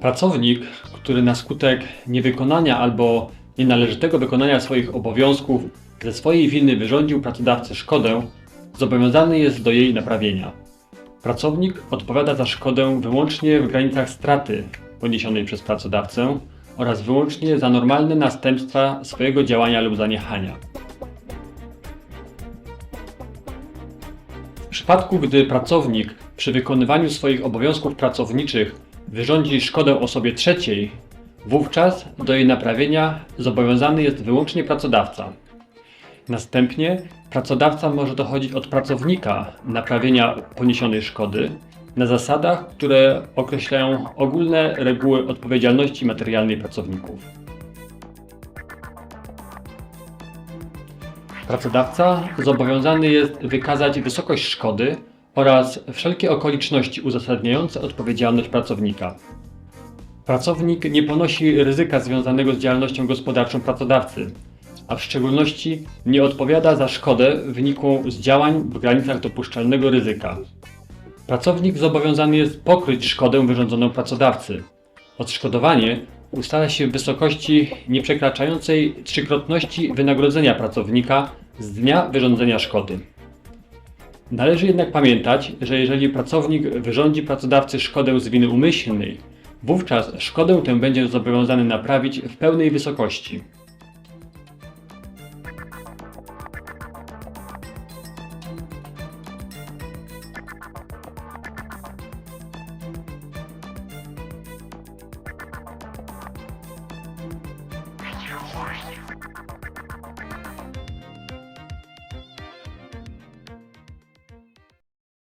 Pracownik, który na skutek niewykonania albo nienależytego wykonania swoich obowiązków ze swojej winy wyrządził pracodawcy szkodę, zobowiązany jest do jej naprawienia. Pracownik odpowiada za szkodę wyłącznie w granicach straty poniesionej przez pracodawcę oraz wyłącznie za normalne następstwa swojego działania lub zaniechania. W przypadku, gdy pracownik przy wykonywaniu swoich obowiązków pracowniczych wyrządzi szkodę osobie trzeciej, wówczas do jej naprawienia zobowiązany jest wyłącznie pracodawca. Następnie pracodawca może dochodzić od pracownika naprawienia poniesionej szkody na zasadach, które określają ogólne reguły odpowiedzialności materialnej pracowników. Pracodawca zobowiązany jest wykazać wysokość szkody oraz wszelkie okoliczności uzasadniające odpowiedzialność pracownika. Pracownik nie ponosi ryzyka związanego z działalnością gospodarczą pracodawcy, a w szczególności nie odpowiada za szkodę wynikłą z działań w granicach dopuszczalnego ryzyka. Pracownik zobowiązany jest pokryć szkodę wyrządzoną pracodawcy. Odszkodowanie ustala się w wysokości nieprzekraczającej trzykrotności wynagrodzenia pracownika z dnia wyrządzenia szkody. Należy jednak pamiętać, że jeżeli pracownik wyrządzi pracodawcy szkodę z winy umyślnej, wówczas szkodę tę będzie zobowiązany naprawić w pełnej wysokości.